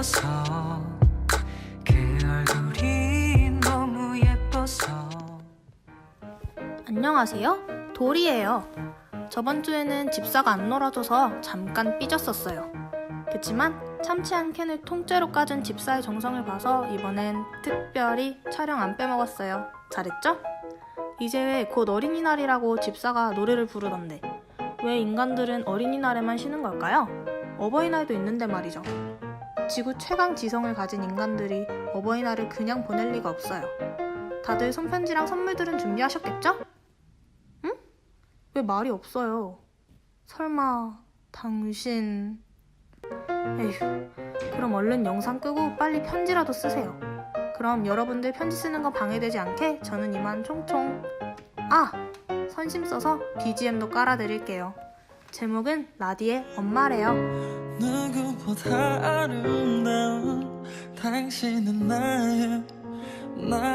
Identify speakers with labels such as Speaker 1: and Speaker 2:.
Speaker 1: 예뻐서 그 얼굴이 너무 예뻐서
Speaker 2: 안녕하세요. 돌이에요. 저번 주에는 집사가 안 놀아줘서 잠깐 삐졌었어요. 그치만 참치 한 캔을 통째로 까준 집사의 정성을 봐서 이번엔 특별히 촬영 안 빼먹었어요. 잘했죠? 이제 곧 어린이날이라고 집사가 노래를 부르던데 왜 인간들은 어린이날에만 쉬는 걸까요? 어버이날도 있는데 말이죠. 지구 최강 지성을 가진 인간들이 어버이날을 그냥 보낼 리가 없어요. 다들 손편지랑 선물들은 준비하셨겠죠? 응? 왜 말이 없어요? 설마 당신... 에휴, 그럼 얼른 영상 끄고 빨리 편지라도 쓰세요. 그럼 여러분들 편지 쓰는 거 방해되지 않게 저는 이만 총총... 아! 선심 써서 BGM도 깔아드릴게요. 제목은 라디의 엄마래요.
Speaker 1: 누구보다 아름다운 당신은 나의 나